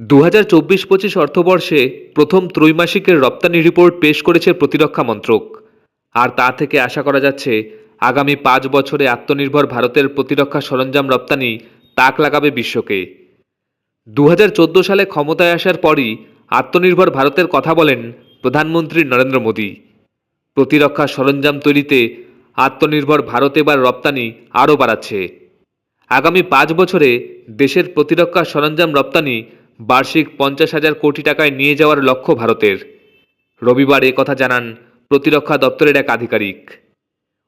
দু হাজার চব্বিশ পঁচিশ অর্থবর্ষে প্রথম ত্রৈমাসিকের রপ্তানি রিপোর্ট পেশ করেছে প্রতিরক্ষা মন্ত্রক। আর তা থেকে আশা করা যাচ্ছে, আগামী পাঁচ বছরে আত্মনির্ভর ভারতের প্রতিরক্ষা সরঞ্জাম রপ্তানি তাক লাগাবে বিশ্বকে। দু হাজার চোদ্দ সালে ক্ষমতায় আসার পরই আত্মনির্ভর ভারতের কথা বলেন প্রধানমন্ত্রী নরেন্দ্র মোদী। প্রতিরক্ষা সরঞ্জাম তৈরিতে আত্মনির্ভর ভারত এবার রপ্তানি আরও বাড়াচ্ছে। আগামী পাঁচ বছরে দেশের প্রতিরক্ষা সরঞ্জাম রপ্তানি বার্ষিক পঞ্চাশ হাজার কোটি টাকায় নিয়ে যাওয়ার লক্ষ্য ভারতের। রবিবার কথা জানান প্রতিরক্ষা দপ্তরের এক আধিকারিক।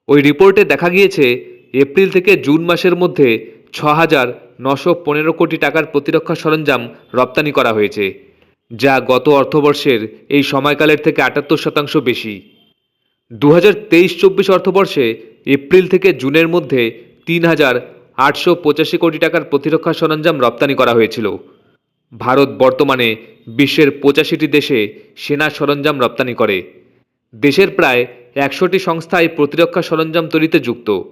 ওই রিপোর্টে দেখা গিয়েছে, এপ্রিল থেকে জুন মাসের মধ্যে ছ হাজার নশো পনেরো কোটি টাকার প্রতিরক্ষা সরঞ্জাম রপ্তানি করা হয়েছে, যা গত অর্থবর্ষের এই সময়কালের থেকে আটাত্তর শতাংশ বেশি। দু হাজার তেইশ চব্বিশ অর্থবর্ষে এপ্রিল থেকে জুনের মধ্যে তিন হাজার আটশো পঁচাশি কোটি টাকার প্রতিরক্ষা সরঞ্জাম রপ্তানি করা হয়েছিল। ভারত বর্তমানে বিশ্বের পঁচাশিটি দেশে সেনা সরঞ্জাম রপ্তানি করে। দেশের প্রায় একশোটি সংস্থা এই প্রতিরক্ষা সরঞ্জাম তৈরিতে যুক্ত।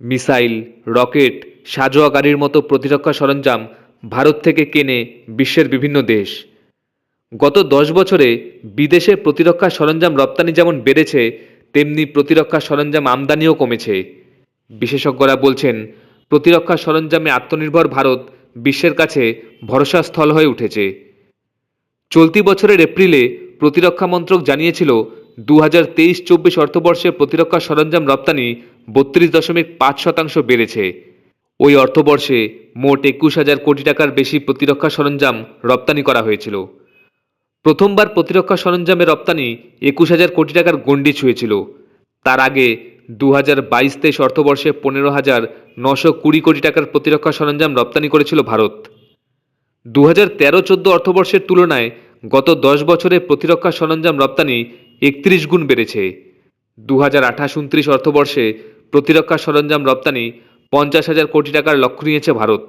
মিসাইল, রকেট, সাজোয়া গাড়ির মতো প্রতিরক্ষা সরঞ্জাম ভারত থেকে কেনে বিশ্বের বিভিন্ন দেশ। গত দশ বছরে বিদেশে প্রতিরক্ষা সরঞ্জাম রপ্তানি যেমন বেড়েছে, তেমনি প্রতিরক্ষা সরঞ্জাম আমদানিও কমেছে। বিশেষজ্ঞরা বলছেন, প্রতিরক্ষা সরঞ্জামে আত্মনির্ভর ভারত বিশ্বের কাছে ভরসাস্থল হয়ে উঠেছে। চলতি বছরের এপ্রিলে প্রতিরক্ষা মন্ত্রক জানিয়েছিল দু হাজার তেইশ চব্বিশ অর্থবর্ষে প্রতিরক্ষা সরঞ্জাম রপ্তানি বত্রিশ দশমিক পাঁচ শতাংশ বেড়েছে। ওই অর্থবর্ষে মোট একুশ হাজার কোটি টাকার বেশি প্রতিরক্ষা সরঞ্জাম রপ্তানি করা হয়েছিল। প্রথমবার প্রতিরক্ষা সরঞ্জামের রপ্তানি একুশ হাজার কোটি টাকার গণ্ডি ছুঁয়েছিল। তার আগে দু হাজার বাইশ তেইশ অর্থবর্ষে পনেরো হাজার নশো কুড়ি কোটি টাকার প্রতিরক্ষা সরঞ্জাম রপ্তানি করেছিল ভারত। দু হাজার তেরো চোদ্দ অর্থবর্ষের তুলনায় গত দশ বছরে প্রতিরক্ষা সরঞ্জাম রপ্তানি একত্রিশ গুণ বেড়েছে। দু হাজার আঠাশ উনত্রিশ অর্থবর্ষে প্রতিরক্ষা সরঞ্জাম রপ্তানি পঞ্চাশ হাজার কোটি টাকার লক্ষ্য নিয়েছে ভারত।